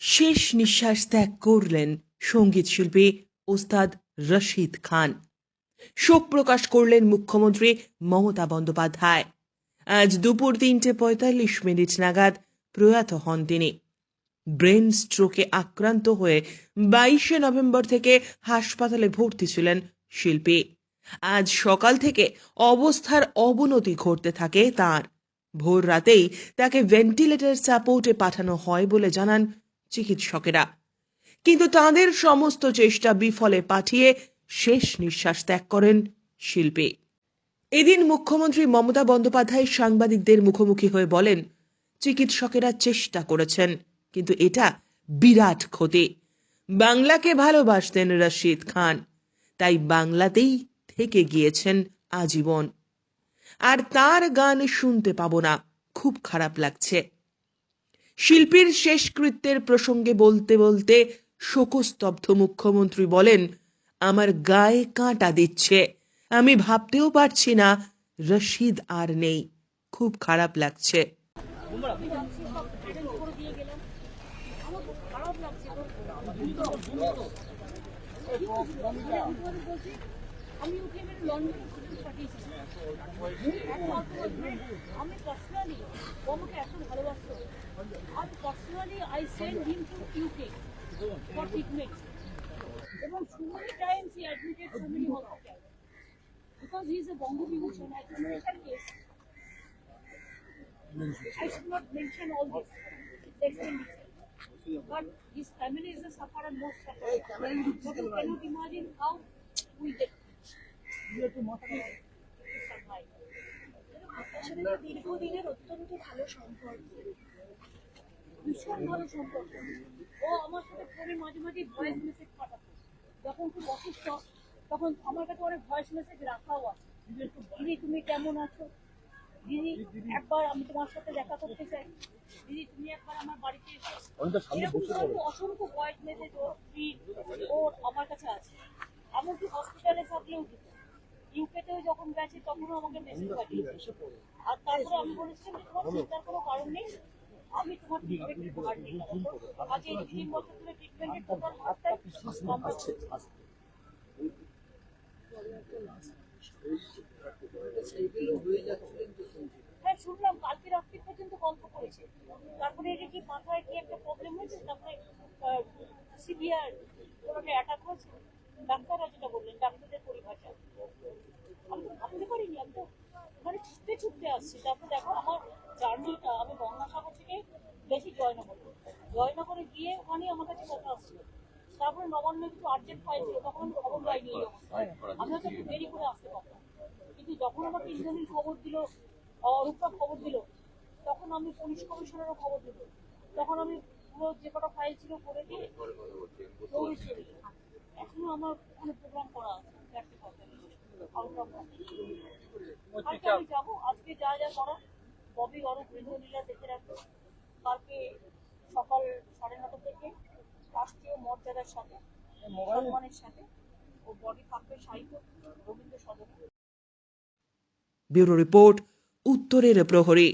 শেষ নিঃশ্বাস ত্যাগ করলেন সংগীত শিল্পী ওস্তাদ রশিদ খান। শোক প্রকাশ করলেন মুখ্যমন্ত্রী মমতা বন্দ্যোপাধ্যায়। আজ দুপুর তিনটে পঁয়তাল্লিশ মিনিট নাগাদ প্রয়াত হন তিনি। ব্রেন স্ট্রোকে আক্রান্ত হয়ে বাইশে নভেম্বর থেকে হাসপাতালে ভর্তি ছিলেন শিল্পী। আজ সকাল থেকে অবস্থার অবনতি ঘটতে থাকে তার। ভোর রাতেই তাকে ভেন্টিলেটর সাপোর্টে পাঠানো হয় বলে জানান চিকিৎসকেরা। কিন্তু তাদের সমস্ত চেষ্টা বিফলে পাঠিয়ে শেষ নিঃশ্বাস ত্যাগ করেন শিল্পী। এদিন মুখ্যমন্ত্রী মমতা বন্দ্যোপাধ্যায় সাংবাদিকদের মুখোমুখি হয়ে বলেন, চিকিৎসকেরা চেষ্টা করেছেন, কিন্তু এটা বিরাট ক্ষতি। বাংলাকে ভালোবাসতেন রশিদ খান, তাই বাংলাতেই থেকে গিয়েছেন আজীবন। আর তার গান শুনতে পাবো না, খুব খারাপ লাগছে। শিল্পীর শেষকৃত্যের প্রসঙ্গে বলতে বলতে শোকস্তব্ধ মুখ্যমন্ত্রী বলেন, আমার গায়ে কাঁটা দিচ্ছে। আমি ভাবতেও পারছি না রশিদ আর নেই। খুব খারাপ লাগছে। আমি ওকে এবার লন্ডনে পাঠিয়েছি আমি পার্সোনালি ও আমাকে এত ভালোবাসতো আর personally I send him to UK for treatment এবং so many times he admitted so many hospital because he is a Bangabibhushan I can special case I should not mention all this expenditure. But his family is the sufferer most sufferer. But you cannot imagine how we get দীর্ঘদিনের অত্যন্ত ভালো সম্পর্ক ভীষণ ভালো সম্পর্ক ও আমার সাথে ফোনে মাঝে মাঝে ভয়েস মেসেজ পাঠাতো যখন খুব অসুস্থ তখন আমার কাছে অনেক ভয়েস মেসেজ রাখাও আছে। দিদি তুমি কেমন আছো দিদি একবার আমি তোমার সাথে দেখা করতে চাই দিদি তুমি একবার আমার বাড়িতে এসো অসংখ্য ভয়েস মেসেজ ও ফিড ও আমার কাছে আছে এমনকি হসপিটালে থাকলেও দিত ইউকেতেও যখন গেছে তখনও আমাকে মেসেজ পাঠিয়েছে। আর তারপরে আমি বলেছিলাম যে তোমার চিন্তার কোনো কারণ নেই। আমি তোমার ট্রিটমেন্ট ভার নিয়ে আজ এই তিন বছর ধরে ট্রিটমেন্টের টোটাল কমপ্লিট হ্যাঁ শুনলাম কালকে রাত্রি পর্যন্ত গল্প করেছে। তারপরে এটা কি মাথায় কি একটা প্রবলেম হয়েছে? তারপরে সিভিয়ার কোনো অ্যাটাক হয়েছে? ডাক্তাররা যেটা বললেন ডাক্তারদের পরিভাষা আমি তো ভাবতে পারিনি আমি তো মানে ছুটতে ছুটতে আসছি তারপর দেখো আমার জার্নিটা আমি গঙ্গাসাগর থেকে বেশি জয়নগর জয়নগরে গিয়ে ওখানে আমার কাছে কথা আসছিল তারপরে নবান্ন কিছু আর্জেন্ট ফাইল ছিল তখন আমি খবর পাইনি এই অবস্থায়। আমি হয়তো একটু দেরি করে আসতে পারতাম। কিন্তু যখন আমাকে ইন্দ্রনীল খবর দিল অরূপা খবর দিল তখন আমি পুলিশ কমিশনারও খবর দিল। তখন আমি পুরো যে কটা ফাইল ছিল করে দিয়ে দৌড়ে এখনও আমার ওখানে প্রোগ্রাম করা আছে চারটে আমি যাব আজকে যা যা করার ববি অরূপ ইন্দ্রনীলা দেখে রাখব। কালকে সকাল সাড়ে নটা থেকে রাষ্ট্রীয় মর্যাদার সাথে সম্মানের সাথে ও বডি থাকবে সাহিত্য রবীন্দ্র সদন। ব্যুরো রিপোর্ট উত্তরের প্রহরী।